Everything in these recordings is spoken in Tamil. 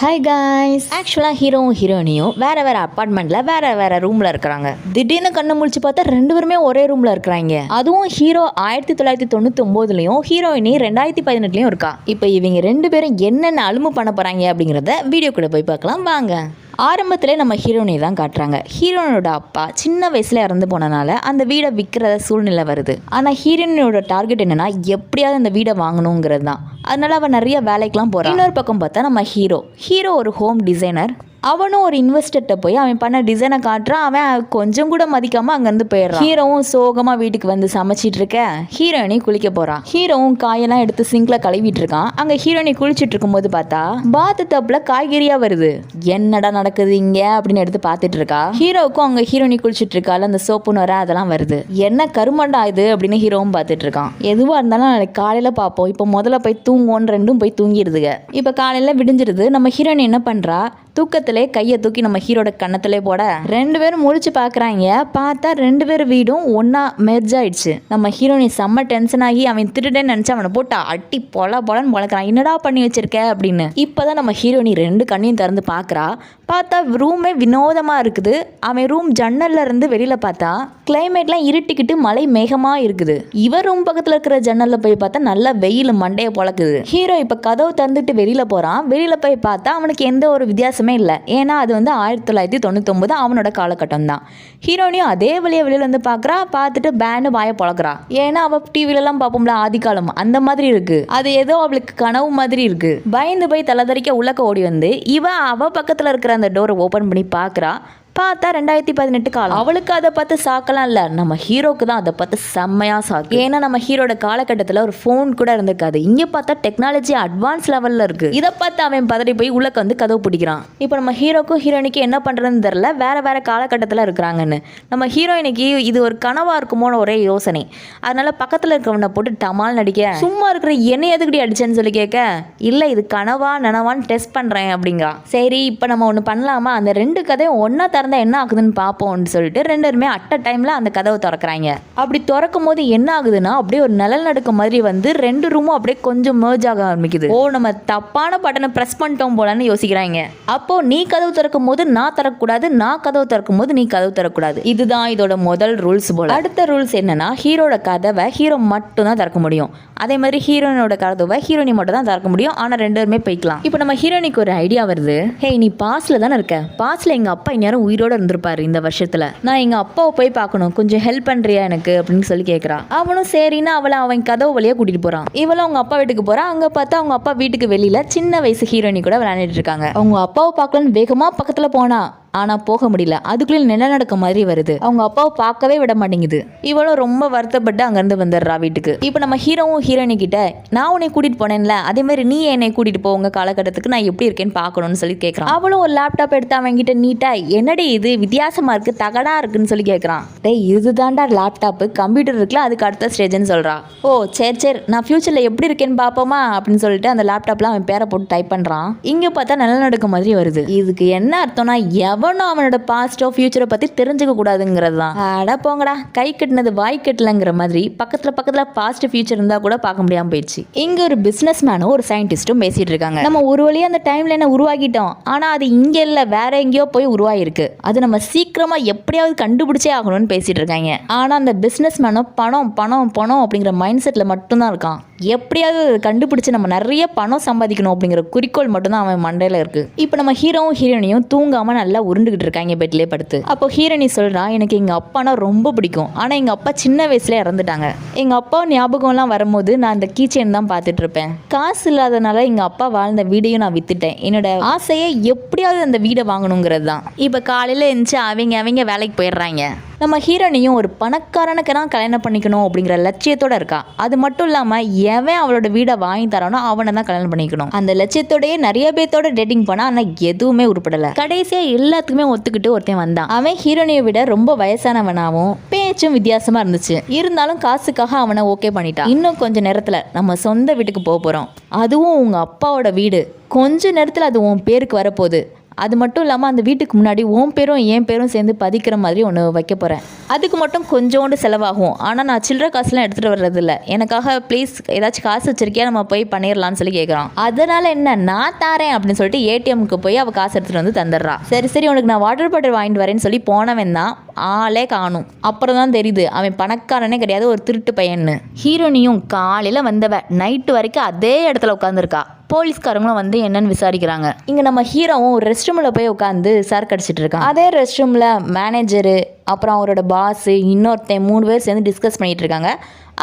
ஹாய் காய்ஸ் ஆக்சுவலாக ஹீரோவும் ஹீரோயினியும் வேறு வேறு அப்பார்ட்மெண்ட்டில் வேறு வேறு ரூமில் இருக்கிறாங்க. திடீர்னு கண்ணு முழிச்சு பார்த்தா ரெண்டு பேருமே ஒரே ரூமில் இருக்கிறாங்க. அதுவும் ஹீரோ ஆயிரத்தி தொள்ளாயிரத்தி தொண்ணூத்தி ஹீரோயினி ரெண்டாயிரத்தி பதினெட்டுலையும் இருக்கா. இப்போ இவங்க ரெண்டு பேரும் என்னென்ன அலும்பு பண்ண போகிறாங்க அப்படிங்கிறத வீடியோ கூட போய் பார்க்கலாம். வாங்க. ஆரம்பத்திலே நம்ம ஹீரோயினை தான் காட்டுறாங்க. ஹீரோயினோட அப்பா சின்ன வயசில் இறந்து போனனால அந்த வீடை விற்கிற சூழ்நிலை வருது. ஆனால் ஹீரோயினோட டார்கெட் என்னன்னா எப்படியாவது அந்த வீடை வாங்கணுங்கிறது தான். அதனால அவன் நிறைய வேலைக்கெலாம் போகிறான் இன்னொரு பக்கம் பார்த்தா நம்ம ஹீரோ. ஹீரோ ஒரு ஹோம் டிசைனர். அவனும் ஒரு இன்வெஸ்டர்கிட்ட போய் அவன் பண்ண டிசைனை காட்டுறான். அவன் கொஞ்சம் கூட மதிக்காமல் அங்கேருந்து போயிடுறான். ஹீரோவும் சோகமாக வீட்டுக்கு வந்து சமைச்சிட்டு இருக்க ஹீரோயினி குளிக்க போகிறான் ஹீரோவும் காயெல்லாம் எடுத்து சிங்கில் கழுவிட்டு இருக்கான். அங்கே ஹீரோயினி குளிச்சுட்டு இருக்கும்போது பார்த்தா பாத்து தப்புல காய்கறியாக வருது. என்னடா நடக்குது இங்கே? அப்படின்னு எடுத்து பார்த்துட்டு இருக்கா. ஹீரோவுக்கும் அங்கே ஹீரோயினி குளிச்சுட்டு இருக்கால அந்த சோப்பு நுர அதெல்லாம் வருது. என்ன கருமண்டா இது? அப்படின்னு ஹீரோவும் பார்த்துட்டு இருக்கான். எதுவாக இருந்தாலும் நாளைக்கு காலையில் பார்ப்போம். இப்போ முதல்ல போய் தூங்குவோன்னு ரெண்டும் போய் தூங்கிடுதுங்க இப்போ காலையில் விடிஞ்சிருது நம்ம ஹீரோயின் என்ன பண்ணுறா தூக்கத்திலே கையை தூக்கி நம்ம ஹீரோட கண்ணத்திலே போட. ரெண்டு பேரும் முழிச்சு பார்க்குறாங்க. பார்த்தா ரெண்டு பேர் வீடும் ஒன்றா மெர்ஜ் ஆயிடுச்சு. நம்ம ஹீரோனி செம்ம டென்ஷன் ஆகி அவன் திருடேன்னு நினச்சி அவனை போட்டு அட்டி பொல பொலன்னு பொழக்கிறான் என்னடா பண்ணி வச்சிருக்க அப்படின்னு. இப்போதான் நம்ம ஹீரோனி ரெண்டு கண்ணையும் திறந்து பார்க்குறா. பார்த்தா ரூமே வினோதமாக இருக்குது. அவன் ரூம் ஜன்னல்ல இருந்து வெளியில் பார்த்தா கிளைமேட்லாம் இருட்டிக்கிட்டு மழை மேகமாக இருக்குது. இவர் ரூம் பக்கத்தில் இருக்கிற ஜன்னலில் போய் பார்த்தா நல்லா வெயில் மண்டையை பொழக்குது ஹீரோ இப்போ கதவு திறந்துட்டு வெளியில் போகிறான் வெளியில் போய் பார்த்தா அவனுக்கு எந்த ஒரு வித்தியாசமே இல்லை. ஏன்னா அது வந்து ஆயிரத்தி தொள்ளாயிரத்தி தொண்ணூத்தொம்பது அவனோட காலகட்டம் தான் ஹீரோனியும் அதே வழியை வெளியில் வந்து பார்க்குறா பார்த்துட்டு பேனு வாயை பழகிறா ஏன்னா அவள் டிவிலலாம் பார்ப்போம்ல ஆதிகாலம் அந்த மாதிரி இருக்கு. அது ஏதோ அவளுக்கு கனவு மாதிரி இருக்கு. பயந்து போய் தலைதறிக்க உள்ளக்க ஓடி வந்து இவன் அவ பக்கத்தில் இருக்கிற அந்த டோரை ஓப்பன் பண்ணி பார்க்குறா பார்த்தா ரெண்டாயிரத்தி பதினெட்டு காலம். அவளுக்கு அதை பார்த்து சாக்கலாம் இல்லை. நம்ம ஹீரோக்கு தான் அதை பார்த்து செம்மையாக சாக்கு. ஏன்னா நம்ம ஹீரோட காலகட்டத்தில் ஒரு ஃபோன் கூட இருந்திருக்காது. இங்கே பார்த்தா டெக்னாலஜி அட்வான்ஸ் லெவலில் இருக்கு. இதை பார்த்து அவன் பதறி போய் உள்ளக்க வந்து கதவு பிடிக்கிறான். இப்போ நம்ம ஹீரோக்கும் ஹீரோயினிக்கு என்ன பண்ணுறதுன்னு தெரில வேற வேற காலகட்டத்தில் இருக்கிறாங்கன்னு. நம்ம ஹீரோயினிக்கு இது ஒரு கனவா இருக்குமோன்னு ஒரே யோசனை. அதனால பக்கத்தில் இருக்கிறவனை போட்டு டமால் நடிக்க. சும்மா இருக்கிற என்ன எதுக்கடி அடிச்சேன்னு சொல்லி கேட்க இல்லை இது கனவா நனவான்னு டெஸ்ட் பண்ணுறேன் அப்படிங்கிறான் சரி இப்போ நம்ம ஒன்று பண்ணலாமா? அந்த ரெண்டு கதையும் ஒன்றா திறந்தா என்ன ஆகுதுன்னு பார்ப்போம்னு சொல்லிட்டு ரெண்டு பேருமே அட் அ டைமில் அந்த கதவை திறக்கிறாங்க. அப்படி திறக்கும் போது என்ன ஆகுதுன்னா அப்படியே ஒரு நிலநடுக்கம் மாதிரி வந்து ரெண்டு ரூமும் அப்படியே கொஞ்சம் மேர்ஜ் ஆக ஆரம்பிக்குது. ஓ நம்ம தப்பான பட்டனை ப்ரெஸ் பண்ணிட்டோம் போலன்னு யோசிக்கிறாங்க. அப்போ நீ கதவு திறக்கும் போது நான் தரக்கூடாது நான் கதவு திறக்கும் போது நீ கதவு தரக்கூடாது இதுதான் இதோட முதல் ரூல்ஸ் போல. அடுத்த ரூல்ஸ் என்னன்னா ஹீரோட கதவை ஹீரோ மட்டும் தான் திறக்க முடியும். அதே மாதிரி ஹீரோயினோட கதவை ஹீரோனி மட்டும் தான் திறக்க முடியும். ஆனால் ரெண்டு பேருமே போய்க்கலாம். இப்போ நம்ம ஹீரோனிக்கு ஒரு ஐடியா வருது. ஹே நீ பாஸ்ல தானே இருக்க? பாஸ்ல எங்க அப்பா இந்நேரம் உயிரோடு இருந்திருப்பாரு இந்த வருஷத்தில். நான் எங்கள் அப்பாவை போய் பார்க்கணும் கொஞ்சம் ஹெல்ப் பண்ணுறியா எனக்கு அப்படின்னு சொல்லி கேட்குறான் அவனும் சரின்னு அவளை அவன் கதவு வழியாக கூட்டிகிட்டு போகிறான் இவளும் அவங்க அப்பா வீட்டுக்கு போகிறான் அங்கே பார்த்தா அவங்க அப்பா வீட்டுக்கு வெளியில் சின்ன வயசு ஹீரோயினி கூட விளையாண்டுட்டு இருக்காங்க. அவங்க அப்பாவை பார்க்கலன்னு வேகமாக பக்கத்தில் போனா. ஆனா போக முடியல. அதுக்குள்ள நிலநடுக்கம் மாதிரி வருது. அவங்க அப்பாவை பார்க்கவே விட மாட்டேங்குது. இவளும் ரொம்ப வருத்தப்பட்டு அங்கிருந்து வந்துடுறா வீட்டுக்கு. இப்போ நம்ம ஹீரோவும் ஹீரோயினி கிட்ட நான் உன்னை கூட்டிட்டு போனேன்ல. அதே மாதிரி நீ என்னை கூட்டிட்டு போ. உங்க காலகட்டத்துக்கு நான் எப்படி இருக்கேன்னு பார்க்கணும்னு சொல்லி கேட்கறான் அவளும் ஒரு லேப்டாப் எடுத்து அவங்க கிட்ட நீட்டா என்னடி இது? வித்தியாசமா இருக்கு. தகடா இருக்குன்னு சொல்லி கேட்கறான் டேய் இதுதான்டா லேப்டாப் கம்ப்யூட்டர் இருக்குல்ல அதுக்கு அடுத்த ஸ்டேஜ்னு சொல்றா. ஓ சரி சரி. நான் ஃபியூச்சர்ல எப்படி இருக்கேன்னு பார்ப்போமா? அப்படின்னு சொல்லிட்டு அந்த லேப்டாப்ல அவன் பேரை போட்டு டைப் பண்றான். இங்க பார்த்தா நிலநடுக்க மாதிரி வருது. இதுக்கு என்ன அர்த்தம்னா எவன் ஒன்றும் அவனோட பாஸ்டோ ஃபியூச்சரை பற்றி தெரிஞ்சுக்க கூடாதுங்கிறது தான் அடா போங்கடா கை கட்டினது வாய் கட்டலங்கிற மாதிரி பக்கத்தில் பக்கத்தில் பாஸ்ட் ஃபியூச்சர் இருந்தால் கூட பார்க்க முடியாமல் போயிடுச்சு. இங்கே ஒரு பிஸ்னஸ் மேனும் ஒரு சயின்டிஸ்ட்டும் பேசிகிட்டு இருக்காங்க. நம்ம ஒரு வழியாக அந்த டைமில் என்ன உருவாக்கிட்டோம்? ஆனால் அது இங்கே இல்லை வேற எங்கேயோ போய் உருவாயிருக்கு. அது நம்ம சீக்கிரமாக எப்படியாவது கண்டுபிடிச்சே ஆகணும்னு பேசிகிட்டு இருக்காங்க. ஆனால் அந்த பிஸ்னஸ் மேனும் பணம் பணம் பணம் அப்படிங்கிற மைண்ட் செட்டில் மட்டும்தான் இருக்கான். எப்படியாவது அதை கண்டுபிடிச்சு நம்ம நிறைய பணம் சம்பாதிக்கணும் அப்படிங்கிற குறிக்கோள் மட்டும்தான் அவன் மண்டையில் இருக்குது இப்போ நம்ம ஹீரோவும் ஹீரோனியும் தூங்காமல் நல்லா உருண்டுகிட்டு இருக்காங்க பெட்லேயே படுத்து. அப்போ ஹீரோனி சொல்கிறான் எனக்கு எங்கள் அப்பானா ரொம்ப பிடிக்கும். ஆனால் எங்கள் அப்பா சின்ன வயசுல இறந்துட்டாங்க. எங்கள் அப்பா ஞாபகம்லாம் வரும்போது நான் அந்த கீச்சேன் தான் பார்த்துட்டு இருப்பேன். காசு இல்லாதனால எங்கள் அப்பா வாழ்ந்த வீடையும் நான் வித்துட்டேன். என்னோட ஆசையே எப்படியாவது அந்த வீடை வாங்கணுங்கிறது தான். இப்போ காலையில் எழுந்துச்சு அவங்க அவங்க வேலைக்கு போயிடுறாங்க. நம்ம ஹீரோனையும் ஒரு பணக்காரனுக்கு தான் கல்யாணம் பண்ணிக்கணும் அப்படிங்கிற லட்சியத்தோட இருக்கா. அது மட்டும் இல்லாமல் எவன் அவளோட வீடை வாங்கி தரானோ அவனை தான் கல்யாணம் பண்ணிக்கணும். அந்த லட்சியத்தோடயே நிறைய பேர்த்தோட டேட்டிங் பண்ணா ஆனால் எதுவுமே உருப்படலை. கடைசியாக எல்லாத்துக்குமே ஒத்துக்கிட்டு ஒருத்தன் வந்தான். அவன் ஹீரோனியை விட ரொம்ப வயசானவனாகவும் பேச்சும் வித்தியாசமாக இருந்துச்சு. இருந்தாலும் காசுக்காக அவனை ஓகே பண்ணிட்டான் இன்னும் கொஞ்சம் நேரத்தில் நம்ம சொந்த வீட்டுக்கு போக போகிறோம் அதுவும் உங்கள் அப்பாவோட வீடு. கொஞ்ச நேரத்தில் அது உன் பேருக்கு வரப்போகுது. அது மட்டும் இல்லாமல் அந்த வீட்டுக்கு முன்னாடி உன் பேரும் என் பேரும் சேர்ந்து பதிக்கிற மாதிரி ஒன்று வைக்க போகிறேன் அதுக்கு மட்டும் கொஞ்சோண்டு செலவாகும். ஆனால் நான் சில்லற காசுலாம் எடுத்துகிட்டு வர்றதில்ல. எனக்காக ப்ளீஸ் ஏதாச்சும் காசு வச்சிருக்கியா? நம்ம போய் பண்ணிடலாம்னு சொல்லி கேட்குறான் அதனால் என்ன? நான் தாரேன் அப்படின்னு சொல்லிட்டு ஏடிஎம்க்கு போய் அவள் காசு எடுத்துகிட்டு வந்து தந்துடுறான் சரி சரி உனக்கு நான் வாட்டர் பாட்டில் வாங்கிட்டு வரேன்னு சொல்லி போனவன் தான் ஆளே காணும். அப்புறம் தான் தெரியுது அவன் பணக்காரனே கிடையாது ஒரு திருட்டு பையன்னு. ஹீரோனியும் காலையில் வந்தவ நைட்டு வரைக்கும் அதே இடத்துல உட்காந்துருக்கா போலீஸ்காரங்களும் வந்து என்னன்னு விசாரிக்கிறாங்க. இங்கே நம்ம ஹீரோவும் ரெஸ்ட் ரூமில் போய் உட்காந்து சரக்கு அடிச்சிட்டு இருக்கான். அதே ரெஸ்ட் ரூமில் மேனேஜரு அப்புறம் அவரோட பாஸ் இன்னொருத்தன் மூணு பேர் சேர்ந்து டிஸ்கஸ் பண்ணிட்டு இருக்காங்க.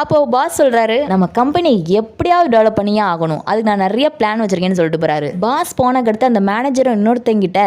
அப்போது பாஸ் சொல்கிறாரு நம்ம கம்பெனி எப்படியாவது டெவலப் பண்ணியே ஆகணும். அதுக்கு நான் நிறைய பிளான் வச்சுருக்கேன்னு சொல்லிட்டு போகிறாரு பாஸ் போனக்கடுத்து அந்த மேனேஜரும் இன்னொருத்தங்கிட்ட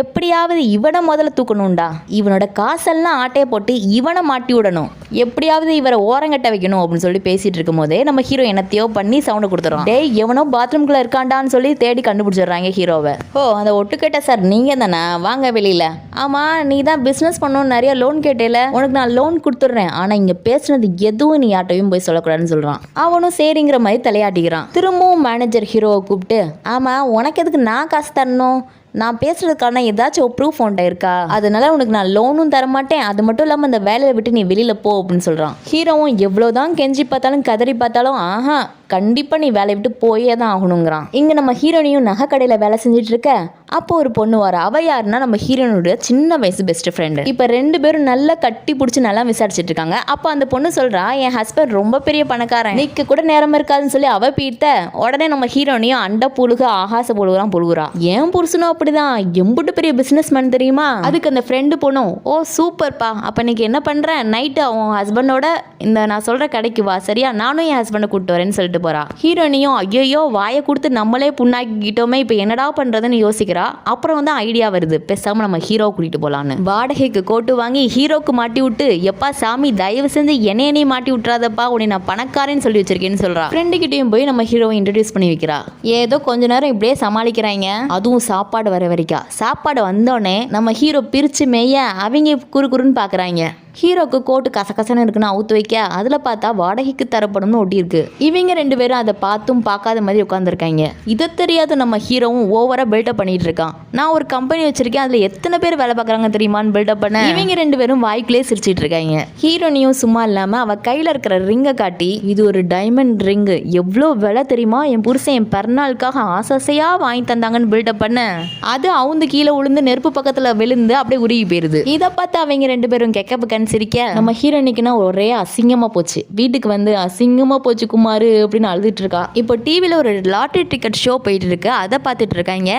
எப்படியாவது இவனை முதல்ல தூக்கணும்டா. இவனோட காசெல்லாம் ஆட்டையை போட்டு இவனை மாட்டி விடணும். எப்படியாவது இவரை ஓரங்கட்ட வைக்கணும் அப்படின்னு சொல்லி பேசிட்டு இருக்கும் போதே நம்ம ஹீரோ என்னத்தையோ பண்ணி சவுண்டை கொடுத்துறோம் டேய் எவனோ பாத்ரூம்குள்ளே இருக்காண்டான்னு சொல்லி தேடி கண்டுபிடிச்சிடுறாங்க ஹீரோவை ஓ அந்த ஒட்டுக்கேட்ட சார் நீங்கள் தானே? வாங்க வெளியில். ஆமாம் நீ தான் பிஸ்னஸ் பண்ணணும்னு நிறைய லோன் கேட்டேல. உனக்கு நான் லோன் கொடுத்துட்றேன். ஆனால் இங்கே பேசுனது எதுவும் நீ யார்ட்டையும் போய் சொல்லக்கூடாதுன்னு சொல்கிறான் அவனும் சரிங்கிற மாதிரி தலையாட்டிக்கிறான். திரும்பவும் மேனேஜர் ஹீரோவை கூப்பிட்டு ஆமாம் உனக்கு எதுக்கு நான் காசு தரணும்? நான் பேசுறதுக்கான ஏதாச்சும் ப்ரூஃப் உன்ட்ட இருக்கா? அதனால உனக்கு நான் லோனும் தரமாட்டேன். அது மட்டும் இல்லாமல் அந்த வேலையை விட்டு நீ வெளியில போ அப்படின்னு சொல்றான். ஹீரோவும் எவ்வளோதான் கெஞ்சி பார்த்தாலும் கதறி பார்த்தாலும் ஆஹா கண்டிப்பாக நீ வேலையை விட்டு போயே தான் ஆகணுங்கிறான். இங்கே நம்ம ஹீரோனியும் நகை கடையில் வேலை செஞ்சுட்டு இருக்க. அப்போ ஒரு பொண்ணு வர. அவ யாருன்னா நம்ம ஹீரோனுடைய சின்ன வயசு பெஸ்ட் ஃப்ரெண்டு இப்போ ரெண்டு பேரும் நல்லா கட்டி பிடிச்சி நல்லா விசாரிச்சுட்டு இருக்காங்க. அப்போ அந்த பொண்ணு சொல்கிறா என் ஹஸ்பண்ட் ரொம்ப பெரிய பணக்காரன். நிற்க கூட நேரம் இருக்காதுன்னு சொல்லி அவ பீட்ட உடனே நம்ம ஹீரோனையும் அண்ட புழுக ஆகாச புழுகுறான் புழுகுறா. ஏன் புருஷனும் அப்படிதான்? எம்புட்டு பெரிய பிஸ்னஸ் மேன் தெரியுமா? அதுக்கு அந்த ஃப்ரெண்டு பொண்ணும் ஓ சூப்பர்ப்பா. அப்போ இன்னைக்கு என்ன பண்ணுறேன் நைட்டு அவன் ஹஸ்பண்டோட இந்த நான் சொல்கிற கடைக்கு வா. சரியா? நானும் என் ஹஸ்பண்டை கூப்பிட்டு வரேன்னு சொல்லிட்டு போறா. ஹீரோனியும் ஐயோ வாயை கொடுத்து நம்மளே புண்ணாக்கிக்கிட்டோமே இப்போ என்னடா பண்றதுன்னு யோசிக்கிறா. அப்புறம் வந்து ஐடியா வருது. பேசாம நம்ம ஹீரோ கூட்டிட்டு போலான்னு. வாடகைக்கு கோட்டு வாங்கி ஹீரோக்கு மாட்டி விட்டு எப்பா சாமி தயவு செஞ்சு என்னைய நீ மாட்டி விட்டுறாதப்பா உன்னை நான் பணக்காரன்னு சொல்லி வச்சிருக்கேன்னு சொல்றா. ஃப்ரெண்டு கிட்டயும் போய் நம்ம ஹீரோவை இன்ட்ரடியூஸ் பண்ணி வைக்கிறா. ஏதோ கொஞ்ச நேரம் இப்படியே சமாளிக்கிறாங்க. அதுவும் சாப்பாடு வர வரைக்கும் சாப்பாடு வந்தோடனே நம்ம ஹீரோ பிரிச்சு மேய அவங்க குறு குறுன்னு பாக்குறாங்க. ஹீரோக்கு கோட்டு கசகசன்னு இருக்குன்னு அவுத்து வைக்க அதில் பார்த்தா வாடகைக்கு தரப்படும்னு ஒட்டியிருக்கு. இவங்க ரெண்டு பேரும் அதை பார்த்தும் பார்க்காத மாதிரி உட்காந்துருக்காங்க இதை தெரியாத நம்ம ஹீரோவும் ஓவராக பில்டப் பண்ணிட்டு இருக்கான். நான் ஒரு கம்பெனி வச்சிருக்கேன் அதில் எத்தனை பேர் வேலை பார்க்குறாங்க தெரியுமான்னு பில்டப் பண்ண? இவங்க ரெண்டு பேரும் வாய்க்குள்ளே சிரிச்சிட்டு இருக்காங்க. ஹீரோனியும் சும்மா இல்லாமல் அவள் கையில் இருக்கிற ரிங்கை காட்டி இது ஒரு டைமண்ட் ரிங்கு எவ்வளோ விலை தெரியுமா? என் புருஷன் என் பிறநாளுக்காக ஆசாசையாக வாங்கி தந்தாங்கன்னு பில்டப் பண்ண. அது அவுந்து கீழே விழுந்து நெருப்பு பக்கத்தில் விழுந்து அப்படியே உருகி போயிருது. இதை பார்த்து அவங்க ரெண்டு பேரும் கெக்க பக்கன்னு சிரிக்க. நம்ம ஹீரோனிக்குன்னா ஒரே அசிங்கமாக போச்சு. வீட்டுக்கு வந்து அசிங்கமாக போச்சு குமார் அப்படின்னு அழுதுட்டு இருக்கா. இப்போ டிவியில் ஒரு லாட்ரி டிக்கெட் ஷோ போயிட்டு இருக்கு. அதை பார்த்துட்டு இருக்காங்க.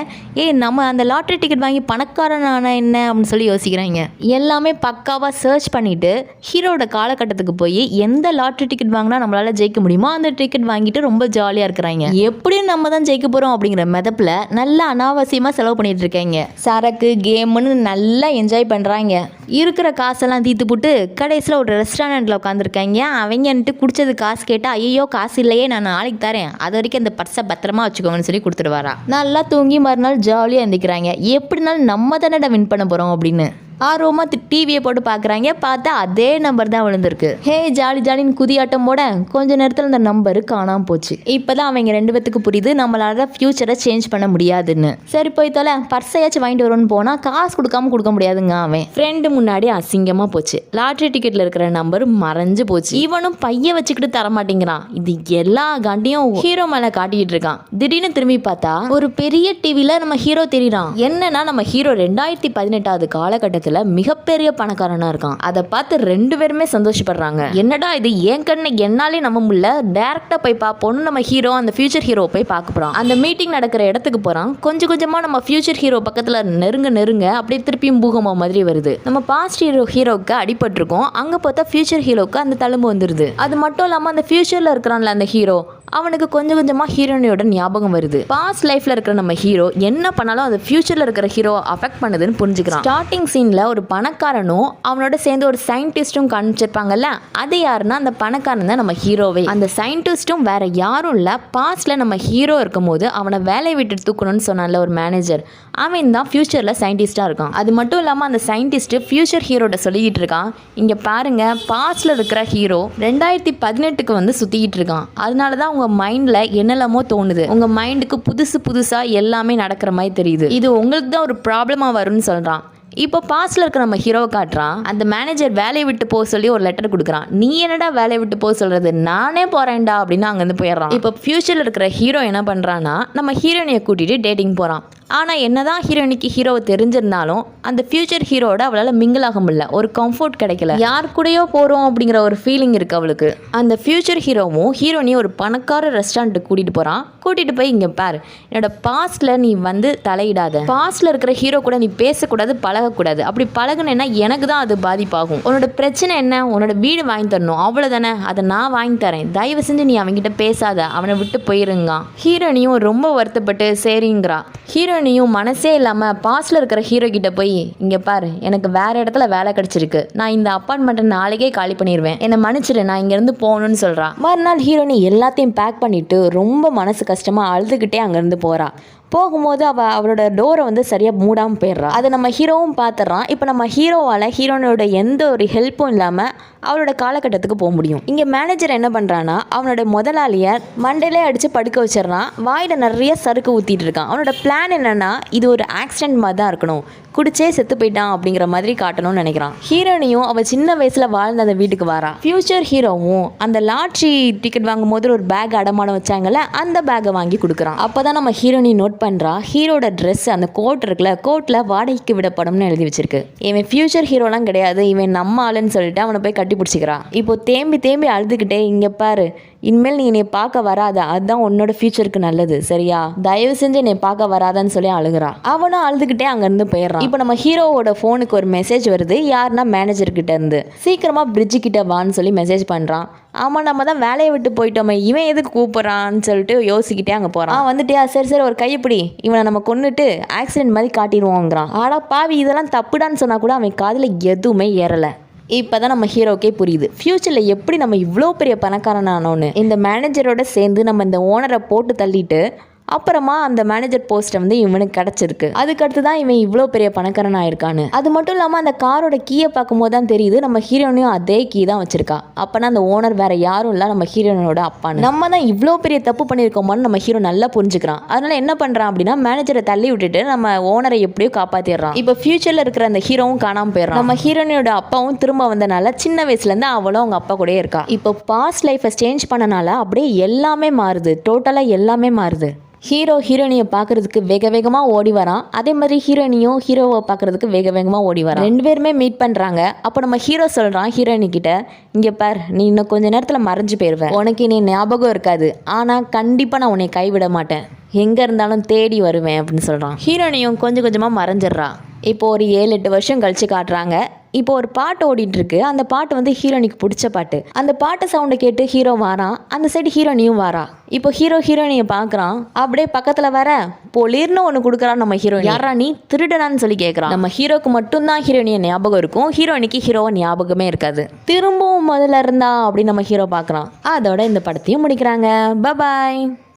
ஏய் நம்ம அந்த லாட்ரி டிக்கெட் வாங்கி பணக்காரனான என்ன அப்படின்னு சொல்லி யோசிக்கிறாங்க. எல்லாமே பக்காவாக சர்ச் பண்ணிட்டு ஹீரோட காலகட்டத்துக்கு போய் எந்த லாட்ரி டிக்கெட் வாங்கினா நம்மளால ஜெயிக்க முடியுமோ அந்த டிக்கெட் வாங்கிட்டு ரொம்ப ஜாலியாக இருக்கிறாங்க. எப்படியும் நம்ம தான் ஜெயிக்க போகிறோம் அப்படிங்கிற மெதப்பில் நல்லா அனாவசியமாக செலவு பண்ணிட்டு இருக்காங்க. சரக்கு கேம்னு நல்லா என்ஜாய் பண்ணுறாங்க இருக்கிற காசெல்லாம் தீர்த்து போட்டு கடைசியில் ஒரு ரெஸ்டாரண்ட்டில் உட்காந்துருக்காங்க அவங்கன்ட்டு குடிச்சது காசு கேட்டால் ஐயோ காசு இல்லையே நான் நாளைக்கு தரேன். அது வரைக்கும் அந்த பர்ஸை பத்திரமா வச்சுக்கோங்கன்னு சொல்லி கொடுத்துட்டு நல்லா தூங்கி மறுநாள் ஜாலியாக இருந்துக்கிறாங்க எப்படினாலும் நம்ம தானடா வின் பண்ண போகிறோம் அப்படின்னு. ஆர்வமாக டிவியை போட்டு பார்க்குறாங்க பார்த்தா அதே நம்பர் தான் விழுந்திருக்கு. ஹே ஜாலி ஜாலின்னு குதியாட்டம் போட கொஞ்ச நேரத்தில் அந்த நம்பரு காணாமல் போச்சு. இப்போ தான் அவங்க ரெண்டு பேத்துக்கு புரியுது நம்மளால ஃப்யூச்சரை சேஞ்ச் பண்ண முடியாதுன்னு. சரி போய் தொலை. பர்ஸையாச்சும் வாங்கிட்டு வரும்னு போனால் காசு கொடுக்காம கொடுக்க முடியாதுங்க அவன். ஃப்ரெண்டு முன்னாடி அசிங்கமாக போச்சு. லாட்ரி டிக்கெட்டில் இருக்கிற நம்பர் மறைஞ்சு போச்சு. இவனும் பைய வச்சுக்கிட்டு தர மாட்டேங்கிறான். இது எல்லா காண்டியும் ஹீரோ மேலே காட்டிக்கிட்டு இருக்கான். திடீர்னு திரும்பி பார்த்தா ஒரு பெரிய டிவியில் நம்ம ஹீரோ தெரியுறான் என்னன்னா நம்ம ஹீரோ ரெண்டாயிரத்தி பதினெட்டாவது காலகட்டத்தில் மிகப்பெரிய பணக்காரனா இருக்கான். அதை பார்த்து ரெண்டு பேருமே சந்தோஷப்படுறாங்க. என்னடா இது? என் கண்ணு என்னாலே நம்ம முடியல. டேரக்டா போய் பார்ப்போம்னு நம்ம ஹீரோ அந்த ஃபியூச்சர் ஹீரோ போய் பார்க்க போகிறோம் அந்த மீட்டிங் நடக்கிற இடத்துக்கு போறான். கொஞ்சம் கொஞ்சமா நம்ம ஃபியூச்சர் ஹீரோ பக்கத்துல நெருங்க நெருங்க அப்படியே திருப்பியும் பூகமாக மாதிரி வருது. நம்ம பாஸ்ட் ஹீரோ ஹீரோவுக்கு அடிபட்டிருக்கோம். அங்க பார்த்தா ஃபியூச்சர் ஹீரோக்கு அந்த தழும்பு வந்துருது. அது மட்டும் இல்லாம அந்த ஃபியூச்சர்ல இருக்கிறான்ல அந்த ஹீரோ அவனுக்கு கொஞ்சம் கொஞ்சமாக ஹீரோனியோட ஞாபகம் வருது. பாஸ்ட் லைஃப்ல இருக்கிற நம்ம ஹீரோ என்ன பண்ணாலும் அது ஃபியூச்சர்ல இருக்கிற ஹீரோ அஃபெக்ட் பண்ணுதுன்னு புரிஞ்சுக்கிறான். ஸ்டார்டிங் சீன்ல ஒரு பணக்காரனும் அவனோட சேர்ந்து ஒரு சயின்டிஸ்டும் காமிச்சிருப்பாங்கல்ல அது யாருன்னா அந்த பணக்காரன் தான் நம்ம ஹீரோவே அந்த சயின்டிஸ்டும் வேற யாரும் இல்ல பாஸ்ட்ல நம்ம ஹீரோ இருக்கும்போது அவனை வேலையை விட்டு தூக்கணும்னு சொன்னான்ல ஒரு மேனேஜர் அவன் தான் ஃபியூச்சர்ல சயின்டிஸ்டா இருக்கான். அது மட்டும் இல்லாம அந்த சயின்டிஸ்ட் ஃபியூச்சர் ஹீரோட சொல்லிக்கிட்டு இருக்கான். இங்க பாருங்க பாஸ்ட்ல இருக்கிற ஹீரோ ரெண்டாயிரத்தி பதினெட்டுக்கு வந்து சுத்திக்கிட்டு இருக்கான். அதனால தான் உங்கள் மைண்டில் என்னெல்லாமோ தோணுது. உங்கள் மைண்டுக்கு புதுசு புதுசாக எல்லாமே நடக்கிற மாதிரி தெரியுது. இது உங்களுக்கு தான் ஒரு ப்ராப்ளமாக வரும்னு சொல்கிறான் இப்போ பாஸ்ட்ல இருக்க நம்ம ஹீரோவை காட்டுறான். அந்த மேனேஜர் வேலையை விட்டு போக சொல்லி ஒரு லெட்டர் கொடுக்குறான். நீ என்னடா வேலையை விட்டு போக சொல்றது? நானே போறேன்டா அப்படின்னு அங்கேருந்து போயிடுறான். இப்போ ஃபியூச்சரில் இருக்கிற ஹீரோ என்ன பண்ணுறான்னா நம்ம ஹீரோயினியை கூட்டிட்டு டேட்டிங் போகிறான் ஆனால் என்ன தான் ஹீரோயினிக்கு ஹீரோவை தெரிஞ்சிருந்தாலும் அந்த ஃபியூச்சர் ஹீரோட அவளால் மிங்கிள் ஆக முடியல. ஒரு கம்ஃபர்ட் கிடைக்கல. யார் கூடயோ போகிறோம் அப்படிங்கிற ஒரு ஃபீலிங் இருக்குது அவளுக்கு. அந்த ஃபியூச்சர் ஹீரோவும் ஹீரோனியும் ஒரு பணக்கார ரெஸ்டாரண்ட்டுக்கு கூட்டிகிட்டு போகிறான் கூட்டிகிட்டு போய் இங்கே பார். என்னோட பாஸ்டில் நீ வந்து தலையிடாத. பாஸ்டில் இருக்கிற ஹீரோ கூட நீ பேசக்கூடாது பழகக்கூடாது. அப்படி பழகுனேன்னா எனக்கு தான் அது பாதிப்பாகும். உன்னோட பிரச்சனை என்ன? உன்னோட வீடு வாங்கி தரணும். அவ்வளோதானே அதை நான் வாங்கி தரேன். தயவு செஞ்சு நீ அவன்கிட்ட பேசாத. அவனை விட்டு போயிருங்க ஹீரோனியும் ரொம்ப வருத்தப்பட்டு சரிங்கிறா. ஹீரோ ஹீரோனியும் மனசே இல்லாமல் பாஸ்டில் இருக்கிற ஹீரோ கிட்ட போய் இங்கே பாரு எனக்கு வேற இடத்துல வேலை கிடச்சிருக்கு. நான் இந்த அப்பார்ட்மெண்ட்டை நாளைக்கே காலி பண்ணிடுவேன் என்னை மன்னிச்சிடு நான் இங்கேருந்து போகணும்னு சொல்கிறான் மறுநாள் ஹீரோயினி எல்லாத்தையும் பேக் பண்ணிவிட்டு ரொம்ப மனசு கஷ்டமாக அழுதுகிட்டே அங்கேருந்து போகிறா போகும்போது அவள் அவளோட டோரை வந்து சரியாக மூடாமல் போயிடுறான் அதை நம்ம ஹீரோவும் பார்த்துட்றான். இப்போ நம்ம ஹீரோவால் ஹீரோனோட எந்த ஒரு ஹெல்ப்பும் இல்லாமல் அவளோட காலகட்டத்துக்கு போக முடியும். இங்கே மேனேஜர் என்ன பண்ணுறான்னா அவனோட முதலாளியை மண்டையிலே அடித்து படுக்க வச்சிடறான். வாயில் நிறைய சறுக்கு ஊற்றிட்டு இருக்கான். அவனோட பிளான் என்னென்னா இது ஒரு ஆக்சிடென்ட் மாதிரி தான் இருக்கணும். குடிச்சே செத்து போயிட்டான் அப்படிங்கிற மாதிரி காட்டணும்னு நினைக்கிறான். ஹீரோனையும் அவள் சின்ன வயசில் வாழ்ந்த அந்த வீட்டுக்கு வரான் ஃபியூச்சர் ஹீரோவும் அந்த லாட்ரி டிக்கெட் வாங்கும் போது ஒரு பேக் அடமானம் வச்சாங்கல்ல அந்த பேக்கை வாங்கி கொடுக்குறான். அப்போ தான் நம்ம ஹீரோனி நோட் பண்ணுறா ஹீரோட ட்ரெஸ் அந்த கோட் இருக்குல்ல கோட்டில் வாடகைக்கு விடப்படும்னு எழுதி வச்சிருக்கு. இவன் ஃபியூச்சர் ஹீரோலாம் கிடையாது இவன் நம்ம ஆளுன்னு சொல்லிட்டு அவனை போய் கட்டி பிடிச்சிக்கிறான் இப்போ தேம்பி தேம்பி அழுதுகிட்டே இங்கே பாரு இனிமேல் நீ என்னை பார்க்க வராத அதுதான் உன்னோட ஃபியூச்சருக்கு நல்லது சரியா? தயவு செஞ்சு என்னை பார்க்க வராதன்னு சொல்லி அழுகுறா. அவனும் அழுதுகிட்டே அங்கேருந்து போயிடுறான். இப்போ நம்ம ஹீரோவோட ஃபோனுக்கு ஒரு மெசேஜ் வருது யாருன்னா மேனேஜர் கிட்ட இருந்து சீக்கிரமா பிரிட்ஜு கிட்ட வான்னு சொல்லி மெசேஜ் பண்ணுறான் ஆமாம் நம்ம தான் வேலையை விட்டு போயிட்டோமே. இவன் எதுக்கு கூப்பிட்றான்னு சொல்லிட்டு யோசிக்கிட்டே அங்கே போகிறான் வந்துட்டியா? சரி சரி ஒரு கையப்பிடி இவனை நம்ம கொன்னுட்டு ஆக்சிடென்ட் மாதிரி காட்டிடுவோங்கிறான். ஆடா பாவி இதெல்லாம் தப்புடான்னு சொன்னால் கூட அவன் காதில் எதுவுமே ஏறலை. இப்போ தான் நம்ம ஹீரோக்கே புரியுது. ஃப்யூச்சரில் எப்படி நம்ம இவ்வளோ பெரிய பணக்காரன் ஆனோன்னு இந்த மேனேஜரோட சேர்ந்து நம்ம இந்த ஓனரை போட்டு தள்ளிட்டு அப்புறமா அந்த மேனேஜர் போஸ்ட்டை வந்து இவனுக்கு கிடச்சிருக்கு. அதுக்கடுத்து தான் இவன் இவ்வளோ பெரிய பணக்காரன் ஆயிருக்கான்னு அது மட்டும் இல்லாமல் அந்த காரோட கீயை பார்க்கும்போது தான் தெரியுது நம்ம ஹீரோனையும் அதே கீ தான் வச்சிருக்கா. அப்போனா அந்த ஓனர் வேற யாரும் இல்லை நம்ம ஹீரோனோட அப்பான்னு. நம்ம தான் இவ்வளோ பெரிய தப்பு பண்ணியிருக்கோமான்னு நம்ம ஹீரோ நல்லா புரிஞ்சுக்கிறான். அதனால என்ன பண்ணுறான் அப்படின்னா மேனேஜரை தள்ளி விட்டுட்டு நம்ம ஓனரை எப்படியோ காப்பாற்றிடுறான் இப்போ ஃபியூச்சரில் இருக்கிற அந்த ஹீரோவும் காணாமல் போயிடுறான். நம்ம ஹீரோனியோட அப்பாவும் திரும்ப வந்தனால சின்ன வயசுலேருந்து அவளும் அவங்க அப்பா கூடயே இருக்கா. இப்போ பாஸ்ட் லைஃப்பை சேஞ்ச் பண்ணனால அப்படியே எல்லாமே மாறுது. டோட்டலாக எல்லாமே மாறுது. ஹீரோ ஹீரோயினியை பார்க்கறதுக்கு வேக வேகமாக ஓடி வரான். அதே மாதிரி ஹீரோயினியும் ஹீரோவை பார்க்கறதுக்கு வேக வேகமாக ஓடி வரான். ரெண்டு பேருமே மீட் பண்ணுறாங்க அப்போ நம்ம ஹீரோ சொல்கிறான் ஹீரோயினி கிட்ட இங்கே பார் நீ இன்னும் கொஞ்ச நேரத்தில் மறைஞ்சு போயிடுவேன் உனக்கு நீ ஞாபகம் இருக்காது. ஆனால் கண்டிப்பாக நான் உன்னை கைவிட மாட்டேன். எங்கே இருந்தாலும் தேடி வருவேன் அப்படின்னு சொல்கிறான் ஹீரோயினியும் கொஞ்சம் கொஞ்சமாக மறைஞ்சிடுறான் இப்போ ஒரு ஏழு எட்டு வருஷம் கழிச்சு காட்டுறாங்க. இப்போ ஒரு பாட்டு ஓடிட்டு இருக்கு அந்த பாட்டு வந்து ஹீரோனிக்கு பிடிச்ச பாட்டு. அந்த பாட்டு சவுண்டை கேட்டு ஹீரோ வாரான் அந்த சைடு ஹீரோனியும் வாரா? இப்போ ஹீரோ ஹீரோனியை பார்க்குறான் அப்படியே பக்கத்தில் வர பொலிர்னு ஒன்று கொடுக்குறான் நம்ம ஹீரோ யாரா நீ? திருடனான்னு சொல்லி கேட்குறான் நம்ம ஹீரோக்கு மட்டும்தான் ஹீரோனியை ஞாபகம் இருக்கும். ஹீரோனிக்கு ஹீரோவை ஞாபகமே இருக்காது. திரும்பவும் முதல்ல இருந்தா அப்படின்னு நம்ம ஹீரோ பார்க்குறான் அதோட இந்த படத்தையும் முடிக்கிறாங்க. பபாய்